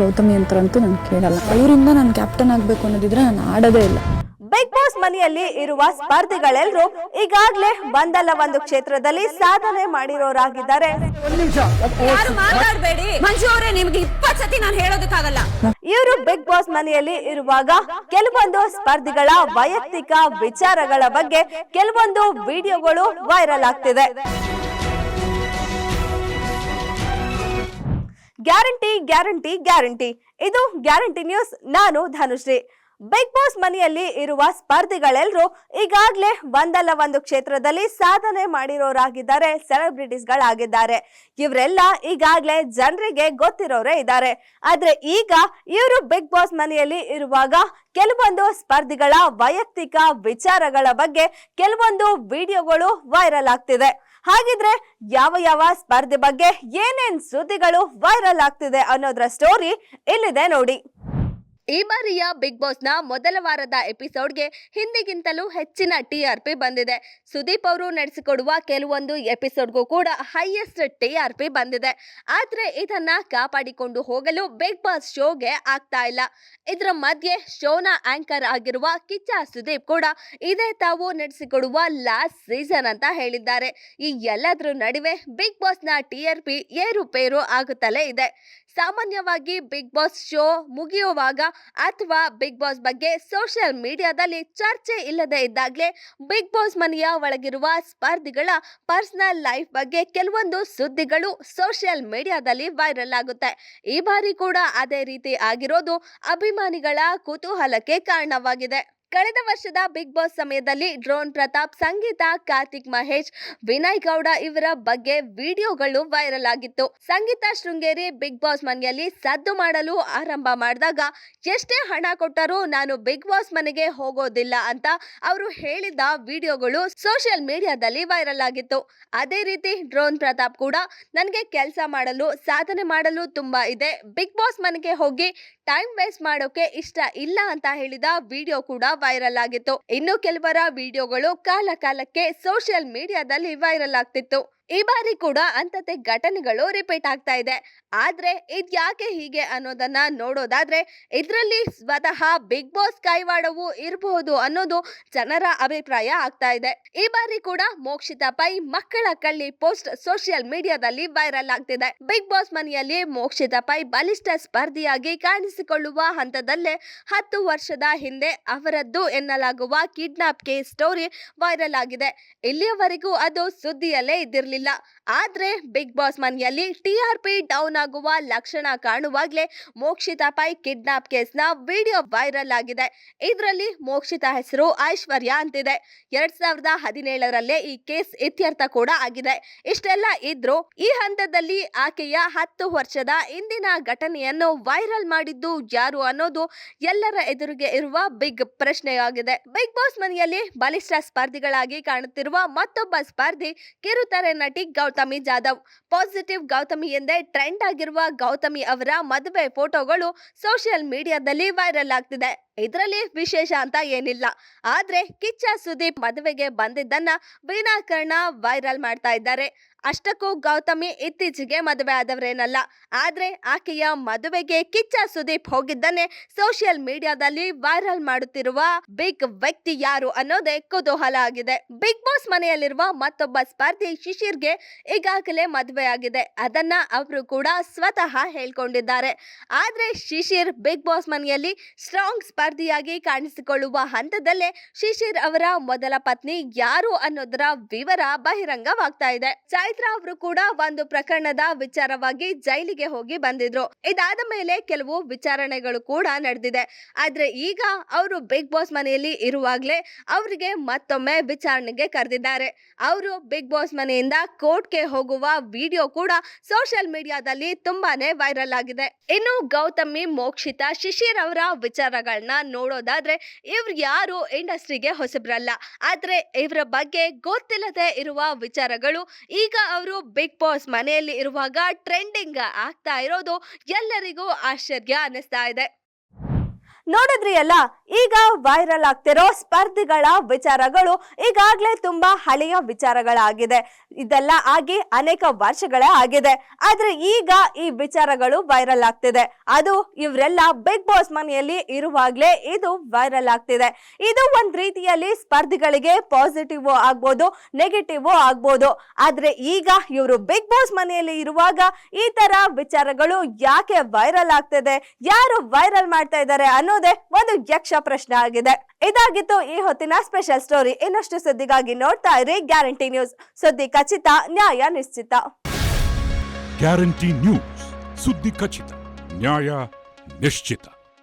ಗೌತಮಿ ಅಂತರಂತೂ ನಾನು ಕೇಳಲ್ಲ. ಅವರಿಂದ ನಾನು ಕ್ಯಾಪ್ಟನ್ ಆಗಬೇಕು ಅನ್ನೋದಿದ್ರೆ ನಾನು ಆಡೋದೇ ಇಲ್ಲ. ಬಿಗ್ ಬಾಸ್ ಮನೆಯಲ್ಲಿ ಇರುವ ಸ್ಪರ್ಧಿಗಳೆಲ್ಲರೂ ಈಗಾಗಲೇ ಒಂದಲ್ಲ ಒಂದು ಕ್ಷೇತ್ರದಲ್ಲಿ ಸಾಧನೆ ಮಾಡಿರೋರಾಗಿದ್ದಾರೆ. ಯಾರು ಮಾತಾಡಬೇಡಿ. ಮಂಜು ಅವರೇ ನಿಮ್ಗೆ ಇಪ್ಪತ್ ಸತಿ ನಾನು ಹೇಳೋದಕ್ಕಾಗಲ್ಲ. ಇವರು ಬಿಗ್ ಬಾಸ್ ಮನೆಯಲ್ಲಿ ಇರುವಾಗ ಕೆಲವೊಂದು ಸ್ಪರ್ಧಿಗಳ ವೈಯಕ್ತಿಕ ವಿಚಾರಗಳ ಬಗ್ಗೆ ಕೆಲವೊಂದು ವಿಡಿಯೋಗಳು ವೈರಲ್ ಆಗ್ತಿದೆ. Guarantee guarantee guarantee. ಇದು ಗ್ಯಾರಂಟಿ ನ್ಯೂಸ್, ನಾನು ಧನುಶ್ರೀ. ಬಿಗ್ ಬಾಸ್ ಮನೆಯಲ್ಲಿ ಇರುವ ಸ್ಪರ್ಧಿಗಳೆಲ್ಲರೂ ಈಗಾಗಲೇ ಒಂದಲ್ಲ ಒಂದು ಕ್ಷೇತ್ರದಲ್ಲಿ ಸಾಧನೆ ಮಾಡಿರೋರಾಗಿದ್ದಾರೆ, ಸೆಲೆಬ್ರಿಟೀಸ್ಗಳಾಗಿದ್ದಾರೆ. ಇವರೆಲ್ಲ ಈಗಾಗಲೇ ಜನರಿಗೆ ಗೊತ್ತಿರೋರೇ ಇದ್ದಾರೆ. ಆದರೆ ಈಗ ಇವರು ಬಿಗ್ ಬಾಸ್ ಮನೆಯಲ್ಲಿ ಇರುವಾಗ ಕೆಲವೊಂದು ಸ್ಪರ್ಧಿಗಳ ವೈಯಕ್ತಿಕ ವಿಚಾರಗಳ ಬಗ್ಗೆ ಕೆಲವೊಂದು ವಿಡಿಯೋಗಳು ವೈರಲ್ ಆಗ್ತಿದೆ. ಹಾಗಿದ್ರೆ ಯಾವ ಯಾವ ಸ್ಪರ್ಧೆ ಬಗ್ಗೆ ಏನೇನ್ ಸುದ್ದಿಗಳು ವೈರಲ್ ಆಗ್ತಿದೆ ಅನ್ನೋದ್ರ ಸ್ಟೋರಿ ಇಲ್ಲಿದೆ ನೋಡಿ. ಈ ಬಾರಿಯ ಬಿಗ್ ಬಾಸ್ನ ಮೊದಲ ವಾರದ ಎಪಿಸೋಡ್ಗೆ ಹಿಂದಿಗಿಂತಲೂ ಹೆಚ್ಚಿನ ಟಿ ಆರ್ ಪಿ ಬಂದಿದೆ. ಸುದೀಪ್ ಅವರು ನಡೆಸಿಕೊಡುವ ಕೆಲವೊಂದು ಎಪಿಸೋಡ್ಗೂ ಕೂಡ ಹೈಯೆಸ್ಟ್ ಟಿ ಆರ್ ಪಿ ಬಂದಿದೆ. ಆದರೆ ಇದನ್ನ ಕಾಪಾಡಿಕೊಂಡು ಹೋಗಲು ಬಿಗ್ ಬಾಸ್ ಶೋಗೆ ಆಗ್ತಾ ಇಲ್ಲ. ಇದರ ಮಧ್ಯೆ ಶೋನ ಆಂಕರ್ ಆಗಿರುವ ಕಿಚ್ಚ ಸುದೀಪ್ ಕೂಡ ಇದೇ ತಾವು ನಡೆಸಿಕೊಡುವ ಲಾಸ್ಟ್ ಸೀಸನ್ ಅಂತ ಹೇಳಿದ್ದಾರೆ. ಈ ಎಲ್ಲದರ ನಡುವೆ ಬಿಗ್ ಬಾಸ್ನ ಟಿ ಆರ್ ಪಿ ಏರುಪೇರು ಆಗುತ್ತಲೇ ಇದೆ. ಸಾಮಾನ್ಯವಾಗಿ ಬಿಗ್ ಬಾಸ್ ಶೋ ಮುಗಿಯುವಾಗ ಅಥವಾ ಬಿಗ್ ಬಾಸ್ ಬಗ್ಗೆ ಸೋಷಿಯಲ್ ಮೀಡಿಯಾದಲ್ಲಿ ಚರ್ಚೆ ಇಲ್ಲದೆ ಇದ್ದಾಗಲೇ ಬಿಗ್ ಬಾಸ್ ಮನೆಯ ಒಳಗಿರುವ ಸ್ಪರ್ಧಿಗಳ ಪರ್ಸನಲ್ ಲೈಫ್ ಬಗ್ಗೆ ಕೆಲವೊಂದು ಸುದ್ದಿಗಳು ಸೋಷಿಯಲ್ ಮೀಡಿಯಾದಲ್ಲಿ ವೈರಲ್ ಆಗುತ್ತೆ. ಈ ಬಾರಿ ಕೂಡ ಅದೇ ರೀತಿ ಆಗಿರೋದು ಅಭಿಮಾನಿಗಳ ಕುತೂಹಲಕ್ಕೆ ಕಾರಣವಾಗಿದೆ. ಕಳೆದ ವರ್ಷದ ಬಿಗ್ ಬಾಸ್ ಸಮಯದಲ್ಲಿ ಡ್ರೋನ್ ಪ್ರತಾಪ್, ಸಂಗೀತ, ಕಾರ್ತಿಕ್ ಮಹೇಶ್, ವಿನಯ್ ಗೌಡ ಇವರ ಬಗ್ಗೆ ವಿಡಿಯೋಗಳು ವೈರಲ್ ಆಗಿತ್ತು. ಸಂಗೀತ ಶೃಂಗೇರಿ ಬಿಗ್ ಬಾಸ್ ಮನೆಯಲ್ಲಿ ಸದ್ದು ಮಾಡಲು ಆರಂಭ ಮಾಡಿದಾಗ, ಎಷ್ಟೇ ಹಣ ಕೊಟ್ಟರೂ ನಾನು ಬಿಗ್ ಬಾಸ್ ಮನೆಗೆ ಹೋಗೋದಿಲ್ಲ ಅಂತ ಅವರು ಹೇಳಿದ ವಿಡಿಯೋಗಳು ಸೋಷಿಯಲ್ ಮೀಡಿಯಾದಲ್ಲಿ ವೈರಲ್ ಆಗಿತ್ತು. ಅದೇ ರೀತಿ ಡ್ರೋನ್ ಪ್ರತಾಪ್ ಕೂಡ ನನಗೆ ಕೆಲಸ ಮಾಡಲು, ಸಾಧನೆ ಮಾಡಲು ತುಂಬಾ ಇದೆ. ಬಿಗ್ ಬಾಸ್ ಮನೆಗೆ ಹೋಗಿ ಟೈಮ್ ವೇಸ್ಟ್ ಮಾಡೋಕೆ ಇಷ್ಟ ಇಲ್ಲ ಅಂತ ಹೇಳಿದ ವಿಡಿಯೋ ಕೂಡ ವೈರಲ್ ಆಗಿತ್ತು. ಇನ್ನು ಕೆಲವರ ವಿಡಿಯೋಗಳು ಕಾಲ ಕಾಲಕ್ಕೆ ಸೋಷಿಯಲ್ ಮೀಡಿಯಾದಲ್ಲಿ ವೈರಲ್ ಆಗ್ತಿತ್ತು. ಈ ಬಾರಿ ಕೂಡ ಅಂತತೆ ಘಟನೆಗಳು ರಿಪೀಟ್ ಆಗ್ತಾ ಇದೆ. ಆದ್ರೆ ಇದ್ ಯಾಕೆ ಹೀಗೆ ಅನ್ನೋದನ್ನ ನೋಡೋದಾದ್ರೆ, ಇದರಲ್ಲಿ ಸ್ವತಃ ಬಿಗ್ ಬಾಸ್ ಕೈವಾಡವು ಇರಬಹುದು ಅನ್ನೋದು ಜನರ ಅಭಿಪ್ರಾಯ ಆಗ್ತಾ ಇದೆ. ಈ ಬಾರಿ ಕೂಡ ಮೋಕ್ಷಿತಾ ಪೈ ಮಕ್ಕಳ ಕಳ್ಳಿ ಪೋಸ್ಟ್ ಸೋಷಿಯಲ್ ಮೀಡಿಯಾದಲ್ಲಿ ವೈರಲ್ ಆಗ್ತಿದೆ. ಬಿಗ್ ಬಾಸ್ ಮನೆಯಲ್ಲಿ ಮೋಕ್ಷಿತಾ ಪೈ ಬಲಿಷ್ಠ ಸ್ಪರ್ಧಿಯಾಗಿ ಕಾಣಿಸಿಕೊಳ್ಳುವ ಹಂತದಲ್ಲೇ ಹತ್ತು ವರ್ಷದ ಹಿಂದೆ ಅವರದ್ದು ಎನ್ನಲಾಗುವ ಕಿಡ್ನಾಪ್ ಕೇಸ್ ಸ್ಟೋರಿ ವೈರಲ್ ಆಗಿದೆ. ಇಲ್ಲಿಯವರೆಗೂ ಅದು ಸುದ್ದಿಯಲ್ಲೇ ಇದ್ದಿರಲಿಲ್ಲ ಆದ್ರೆ ಬಿಗ್ ಬಾಸ್ ಮನೆಯಲ್ಲಿ ಟಿಆರ್ಪಿ ಡೌನ್ ಆಗುವ ಲಕ್ಷಣ ಕಾಣುವಾಗಲೇ ಮೋಕ್ಷಿತಾ ಪೈ ಕಿಡ್ನಾಪ್ ಕೇಸ್ನ ವಿಡಿಯೋ ವೈರಲ್ ಆಗಿದೆ. ಇದರಲ್ಲಿ ಮೋಕ್ಷಿತಾ ಹೆಸರು ಐಶ್ವರ್ಯ ಅಂತಿದೆ. ಎರಡ್ ಸಾವಿರದ ಹದಿನೇಳರಲ್ಲೇ ಈ ಕೇಸ್ ಇತ್ಯರ್ಥ ಕೂಡ ಆಗಿದೆ. ಇಷ್ಟೆಲ್ಲ ಇದ್ರು ಈ ಹಂತದಲ್ಲಿ ಆಕೆಯ ಹತ್ತು ವರ್ಷದ ಇಂದಿನ ಘಟನೆಯನ್ನು ವೈರಲ್ ಮಾಡಿದ್ದು ಯಾರು ಅನ್ನೋದು ಎಲ್ಲರ ಎದುರಿಗೆ ಇರುವ ಬಿಗ್ ಪ್ರಶ್ನೆಯಾಗಿದೆ. ಬಿಗ್ ಬಾಸ್ ಮನೆಯಲ್ಲಿ ಬಲಿಷ್ಠ ಸ್ಪರ್ಧಿಗಳಾಗಿ ಕಾಣುತ್ತಿರುವ ಮತ್ತೊಬ್ಬ ಸ್ಪರ್ಧಿ ಕಿರುತೆರೆ ನಟಿ ಗೌತಮಿ ಜಾಧವ್. ಪಾಸಿಟಿವ್ ಗೌತಮಿ ಎಂದೇ ಟ್ರೆಂಡ್ ಆಗಿರುವ ಗೌತಮಿ ಅವರ ಮದುವೆ ಫೋಟೋಗಳು ಸೋಷಿಯಲ್ ಮೀಡಿಯಾದಲ್ಲಿ ವೈರಲ್ ಆಗ್ತಿದೆ. ಇದರಲ್ಲಿ ವಿಶೇಷ ಅಂತ ಏನಿಲ್ಲ. ಆದ್ರೆ ಕಿಚ್ಚ ಸುದೀಪ್ ಮದುವೆಗೆ ಬಂದಿದ್ದನ್ನ ವಿನಾಕರ್ಣ ವೈರಲ್ ಮಾಡ್ತಾ ಇದ್ದಾರೆ. ಅಷ್ಟಕ್ಕೂ ಗೌತಮಿ ಇತ್ತೀಚೆಗೆ ಮದುವೆ ಆದವರೇನಲ್ಲ. ಆದ್ರೆ ಆಕೆಯ ಮದುವೆಗೆ ಕಿಚ್ಚ ಸುದೀಪ್ ಹೋಗಿದ್ದನ್ನೇ ಸೋಷಿಯಲ್ ಮೀಡಿಯಾದಲ್ಲಿ ವೈರಲ್ ಮಾಡುತ್ತಿರುವ ಬಿಗ್ ವ್ಯಕ್ತಿ ಯಾರು ಅನ್ನೋದೇ ಕುತೂಹಲ ಆಗಿದೆ. ಬಿಗ್ ಬಾಸ್ ಮನೆಯಲ್ಲಿರುವ ಮತ್ತೊಬ್ಬ ಸ್ಪರ್ಧಿ ಶಿಶಿರ್ಗೆ ಈಗಾಗಲೇ ಮದುವೆ ಆಗಿದೆ. ಅದನ್ನ ಅವರು ಕೂಡ ಸ್ವತಃ ಹೇಳ್ಕೊಂಡಿದ್ದಾರೆ. ಆದ್ರೆ ಶಿಶಿರ್ ಬಿಗ್ ಬಾಸ್ ಮನೆಯಲ್ಲಿ ಸ್ಟ್ರಾಂಗ್ ಸ್ಪರ್ಧಿಯಾಗಿ ಕಾಣಿಸಿಕೊಳ್ಳುವ ಹಂತದಲ್ಲೇ ಶಿಶಿರ್ ಅವರ ಮೊದಲ ಪತ್ನಿ ಯಾರು ಅನ್ನೋದರ ವಿವರ ಬಹಿರಂಗವಾಗ್ತಾ ಇದೆ. ಚೈತ್ರಾ ಅವರು ಕೂಡ ಒಂದು ಪ್ರಕರಣದ ವಿಚಾರವಾಗಿ ಜೈಲಿಗೆ ಹೋಗಿ ಬಂದಿದ್ರು. ಇದಾದ ಮೇಲೆ ಕೆಲವು ವಿಚಾರಣೆಗಳು ಕೂಡ ನಡೆದಿದೆ. ಆದ್ರೆ ಈಗ ಅವರು ಬಿಗ್ ಬಾಸ್ ಮನೆಯಲ್ಲಿ ಇರುವಾಗಲೇ ಅವರಿಗೆ ಮತ್ತೊಮ್ಮೆ ವಿಚಾರಣೆಗೆ ಕರೆದಿದ್ದಾರೆ. ಅವರು ಬಿಗ್ ಬಾಸ್ ಮನೆಯಿಂದ ಕೋರ್ಟ್ಗೆ ಹೋಗುವ ವಿಡಿಯೋ ಕೂಡ ಸೋಷಿಯಲ್ ಮೀಡಿಯಾದಲ್ಲಿ ತುಂಬಾನೇ ವೈರಲ್ ಆಗಿದೆ. ಇನ್ನು ಗೌತಮಿ, ಮೋಕ್ಷಿತಾ, ಶಿಶಿರ್ ಅವರ ವಿಚಾರಗಳನ್ನ ನೋಡೋದಾದ್ರೆ ಇವ್ರು ಯಾರು ಇಂಡಸ್ಟ್ರಿಗೆ ಹೊಸಬ್ರಲ್ಲ. ಆದ್ರೆ ಇವರ ಬಗ್ಗೆ ಗೊತ್ತಿಲ್ಲದೆ ಇರುವ ವಿಚಾರಗಳು ಈಗ ಅವರು ಬಿಗ್ ಬಾಸ್ ಮನೆಯಲ್ಲಿ ಇರುವಾಗ ಟ್ರೆಂಡಿಂಗ್ ಆಗ್ತಾ ಇರೋದು ಎಲ್ಲರಿಗೂ ಆಶ್ಚರ್ಯ ಅನ್ನಿಸ್ತಾ ಇದೆ. ನೋಡಿದ್ರಿ ಅಲ್ಲ? ಈಗ ವೈರಲ್ ಆಗ್ತಿರೋ ಸ್ಪರ್ಧಿಗಳ ವಿಚಾರಗಳು ಈಗಾಗಲೇ ತುಂಬಾ ಹಳೆಯ ವಿಚಾರಗಳಾಗಿದೆ. ಇದೆಲ್ಲ ಆಗಿ ಅನೇಕ ವರ್ಷಗಳೇ ಆಗಿದೆ. ಆದ್ರೆ ಈಗ ಈ ವಿಚಾರಗಳು ವೈರಲ್ ಆಗ್ತಿದೆ. ಅದು ಇವರೆಲ್ಲ ಬಿಗ್ ಬಾಸ್ ಮನೆಯಲ್ಲಿ ಇರುವಾಗ್ಲೇ ಇದು ವೈರಲ್ ಆಗ್ತಿದೆ. ಇದು ಒಂದ್ ರೀತಿಯಲ್ಲಿ ಸ್ಪರ್ಧಿಗಳಿಗೆ ಪಾಸಿಟಿವ್ ಆಗ್ಬೋದು ನೆಗೆಟಿವ್ ಆಗ್ಬೋದು. ಆದ್ರೆ ಈಗ ಇವರು ಬಿಗ್ ಬಾಸ್ ಮನೆಯಲ್ಲಿ ಇರುವಾಗ ಈ ತರ ವಿಚಾರಗಳು ಯಾಕೆ ವೈರಲ್ ಆಗ್ತಿದೆ? ಯಾರು ವೈರಲ್ ಮಾಡ್ತಾ ಇದ್ದಾರೆ ಅನ್ನೋದೇ ಒಂದು ಯಕ್ಷ ಪ್ರಶ್ನೆ ಆಗಿದೆ. ಇದಾಗಿತ್ತು ಈ ಹೊತ್ತಿನ ಸ್ಪೆಷಲ್ ಸ್ಟೋರಿ ಇನ್ನಷ್ಟು ಸುದ್ದಿಗಾಗಿ ನೋಡ್ತಾ ಇರಿ ಗ್ಯಾರಂಟಿ ನ್ಯೂಸ್ ಸುದ್ದಿ ಖಚಿತ, ನ್ಯಾಯ ನಿಶ್ಚಿತ. ಗ್ಯಾರಂಟಿ ನ್ಯೂಸ್ ಸುದ್ದಿ ಖಚಿತ, ನ್ಯಾಯ ನಿಶ್ಚಿತ.